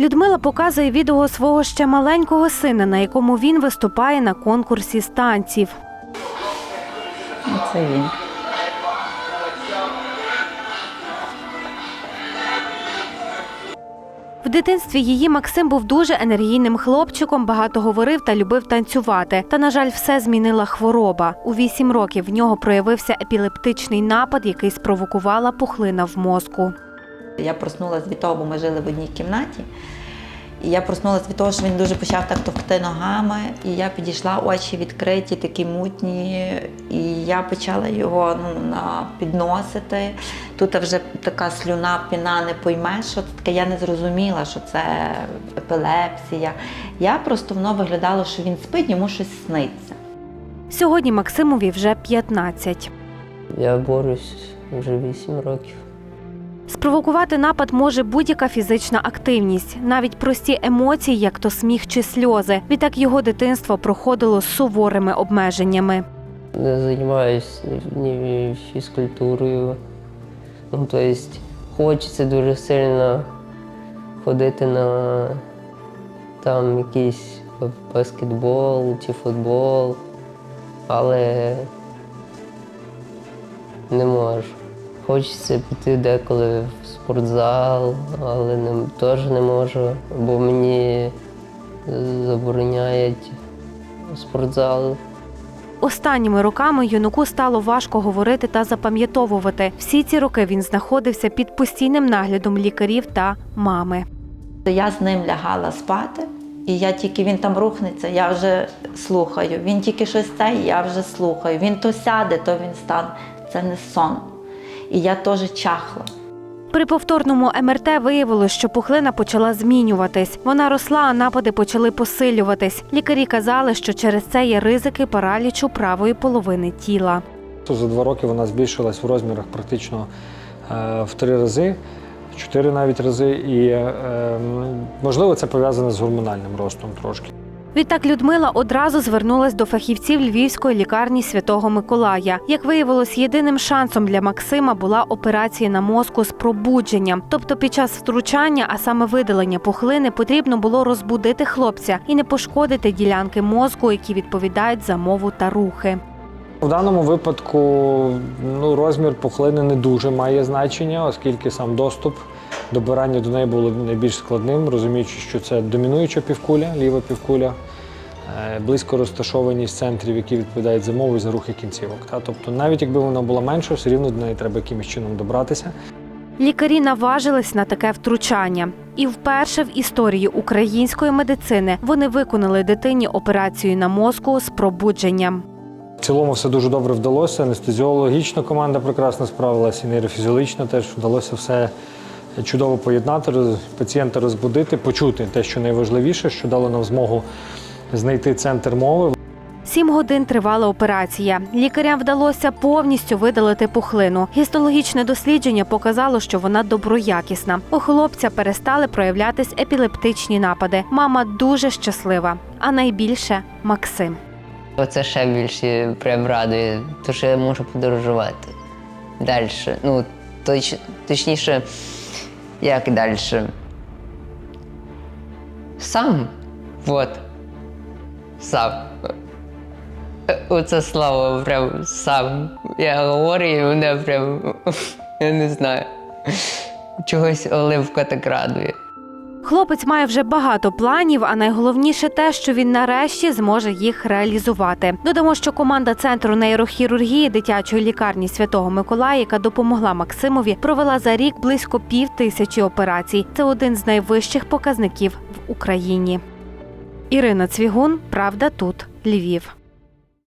Людмила показує відео свого ще маленького сина, на якому він виступає на конкурсі з танців. Це він. В дитинстві її Максим був дуже енергійним хлопчиком, багато говорив та любив танцювати. Та, на жаль, все змінила хвороба. У вісім років в нього проявився епілептичний напад, який спровокувала пухлина в мозку. Я проснулася від того, бо ми жили в одній кімнаті. І я проснулася від того, що він дуже почав так товкти ногами. І я підійшла, очі відкриті, такі мутні. І я почала його ну, на- підносити. Тут вже така слюна, піна не пойме, що це таке. Я не зрозуміла, що це епілепсія. Я просто воно виглядало, що він спить, йому щось сниться. Сьогодні Максимові вже 15. Я борюсь вже 8 років. Спровокувати напад може будь-яка фізична активність, навіть прості емоції, як то сміх чи сльози. Відтак його дитинство проходило суворими обмеженнями. Не займаюся фізкультурою. Ну, тобто, хочеться дуже сильно ходити на там якийсь баскетбол чи футбол, але не можу. Хочеться піти деколи в спортзал, але не, теж не можу, бо мені забороняють спортзал. Останніми роками юнаку стало важко говорити та запам'ятовувати. Всі ці роки він знаходився під постійним наглядом лікарів та мами. Я з ним лягала спати, і я тільки він там рухнеться, я вже слухаю. Він тільки щось це, я вже слухаю. Він то сяде, то він стане. Це не сон. І я теж чахла. При повторному МРТ виявилось, що пухлина почала змінюватись. Вона росла, а напади почали посилюватись. Лікарі казали, що через це є ризики паралічу правої половини тіла. За два роки вона збільшилась в розмірах практично е, в три рази, в чотири навіть рази. І е, можливо це пов'язане з гормональним ростом трошки. Відтак Людмила одразу звернулась до фахівців Львівської лікарні Святого Миколая. Як виявилось, єдиним шансом для Максима була операція на мозку з пробудженням. Тобто, під час втручання, а саме видалення пухлини, потрібно було розбудити хлопця і не пошкодити ділянки мозку, які відповідають за мову та рухи. В даному випадку ну, розмір пухлини не дуже має значення, оскільки сам доступ, добирання до неї було найбільш складним, розуміючи, що це домінуюча півкуля, ліва півкуля, е, близько розташованість центрів, які відповідають за мову і за рухи кінцівок. Тобто, навіть якби вона була менша, все рівно до неї треба якимось чином добратися. Лікарі наважились на таке втручання. І вперше в історії української медицини вони виконали дитині операцію на мозку з пробудженням. В цілому все дуже добре вдалося. Анестезіологічна команда прекрасно справилася, і нейрофізіологічно теж вдалося все чудово поєднати, роз- пацієнта розбудити, почути те, що найважливіше, що дало нам змогу знайти центр мови. Сім годин тривала операція. Лікарям вдалося повністю видалити пухлину. Гістологічне дослідження показало, що вона доброякісна. У хлопця перестали проявлятись епілептичні напади. Мама дуже щаслива, а найбільше Максим. Оце ще більше прям радує, то що я можу подорожувати далі. Ну, точ, точніше, як далі. Сам. Вот. Сам. Е, Оце слово прям сам. Я говорю, і мене прям. Я не знаю. Чогось оливка так радує. Хлопець має вже багато планів, а найголовніше те, що він нарешті зможе їх реалізувати. Додамо, що команда центру нейрохірургії дитячої лікарні Святого Миколая, яка допомогла Максимові, провела за рік близько пів тисячі операцій. Це один з найвищих показників в Україні. Ірина Цвігун, Правда, тут Львів.